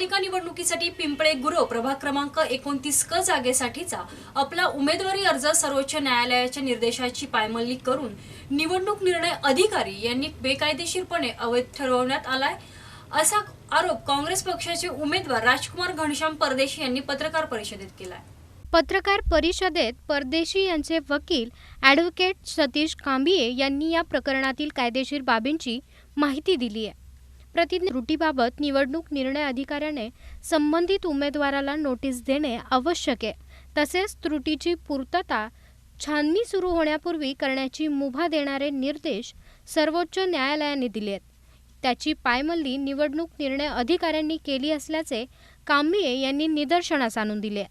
महापालिका निवडणुकीसाठी पिंपळे गुरव प्रभाग क्रमांक एकोणतीस क जागेसाठीचा आपला उमेदवारी अर्ज सर्वोच्च न्यायालयाच्या निर्देशाची पायमल्ली करून निवडणूक निर्णय अधिकारी यांनी बेकायदेशीरपणे अवैध ठरवण्यात आलाय असा आरोप काँग्रेस पक्षाचे उमेदवार राजकुमार घनश्याम परदेशी यांनी पत्रकार परिषदेत केलाय. पत्रकार परिषदेत परदेशी यांचे वकील ॲडव्होकेट सतीश कांबिये यांनी या प्रकरणातील कायदेशीर बाबींची माहिती दिली आहे प्रतिज्ञा त्रुटीबाबत निवडणूक निर्णय अधिकाऱ्याने संबंधित उमेदवाराला नोटीस देणे आवश्यक आहे. तसेच त्रुटीची पूर्तता छाननी सुरू होण्यापूर्वी करण्याची मुभा देणारे निर्देश सर्वोच्च न्यायालयाने दिले आहेत. त्याची पायमल्ली निवडणूक निर्णय अधिकाऱ्यांनी केली असल्याचे कांबिये यांनी निदर्शनास आणून दिले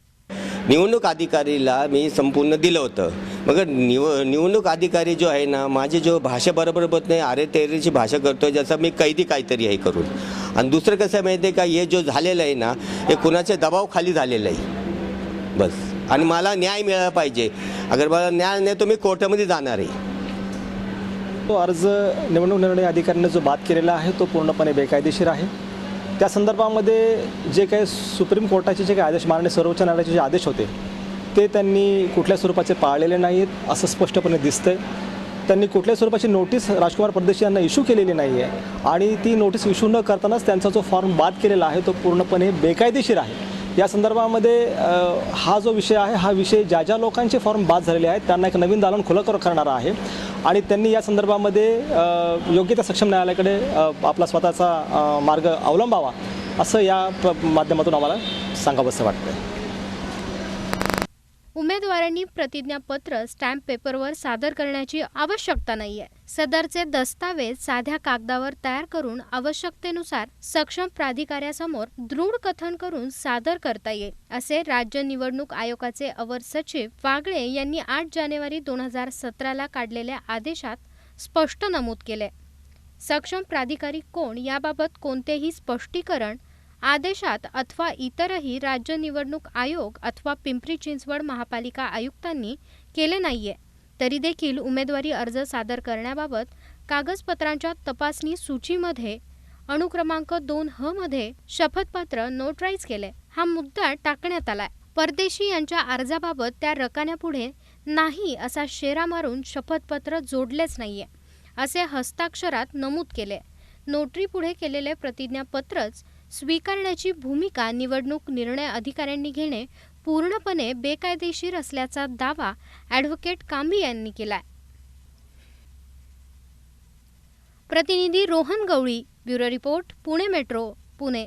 निवडणूक अधिकारीला मी संपूर्ण दिलं होतं. मग निव निवडणूक अधिकारी जो आहे ना माझी जो भाषा बरोबर होत नाही अरे तेरेची भाषा करतोय जसं मी कैदी काहीतरी हे करून. आणि दुसरं कसं आहे माहिती आहे का हे जो झालेलं आहे ना हे कुणाच्या दबावखाली झालेलं आहे. बस. आणि मला न्याय मिळाला पाहिजे. अगर मला न्याय नाही तर मी कोर्टामध्ये जाणार आहे. तो अर्ज निवडणूक निर्णय अधिकाऱ्यांनी जो बाद केलेला आहे तो पूर्णपणे बेकायदेशीर आहे? त्या संदर्भामध्ये जे काही सुप्रीम कोर्टाचे जे काही आदेश माननीय सर्वोच्च न्यायालयाचे जे आदेश होते ते त्यांनी कुठल्या स्वरूपाचे पाळलेले नाहीत असं स्पष्टपणे दिसतंय. त्यांनी कुठल्या स्वरूपाची नोटीस राजकुमार परदेशी यांना इश्यू केलेली नाही आहे आणि ती नोटीस इश्यू न करतानाच त्यांचा जो फॉर्म बाद केलेला आहे तो पूर्णपणे बेकायदेशीर आहे. या संदर्भामध्ये हा जो विषय आहे हा विषय ज्या ज्या लोकांचे फॉर्म बाद झालेले आहेत त्यांना एक नवीन दालन खुलं कर करणारा आहे. आणि त्यांनी या संदर्भामध्ये योग्य त्या सक्षम न्यायालयाकडे आपला स्वतःचा मार्ग अवलंबावा असं या माध्यमातून आम्हाला सांगावंसं वाटतं उमेदवारांनी प्रतिज्ञापत्र स्टॅम्प पेपरवर सादर करण्याची आवश्यकता नाहीये. सदरचे दस्तावेज साध्या कागदावर तयार करून आवश्यकतेनुसार सक्षम प्राधिकाऱ्यासमोर दृढ कथन करून सादर करता येईल असे राज्य निवडणूक आयोगाचे अवर सचिव वागळे यांनी आठ जानेवारी दोन हजार सतराला काढलेल्या आदेशात स्पष्ट नमूद केले. सक्षम प्राधिकारी कोण याबाबत कोणतेही स्पष्टीकरण आदेशात अथवा इतरही राज्य निवडणूक आयोग अथवा पिंपरी चिंचवड महापालिका आयुक्तांनी केले नाहीये. तरी देखील उमेदवारी अर्ज सादर करण्याबाबत कागदपत्रांच्या तपासणी सूचीमध्ये अनुक्रमांक दोन ह मध्ये शपथपत्र नोटराईज केले. हा मुद्दा टाकण्यात आलाय. परदेशी यांच्या अर्जाबाबत त्या रकान्यापुढे नाही असा शेरा मारून शपथपत्र जोडलेच नाहीये असे हस्ताक्षरात नमूद केले. नोटरी पुढे केलेले प्रतिज्ञापत्रच स्वीकारण्याची भूमिका निवडणूक निर्णय अधिकाऱ्यांनी घेणे पूर्णपणे बेकायदेशीर असल्याचा दावा ॲडव्होकेट कांबी यांनी केलाय. प्रतिनिधी Rohan Gawali bureau report Pune metro Pune.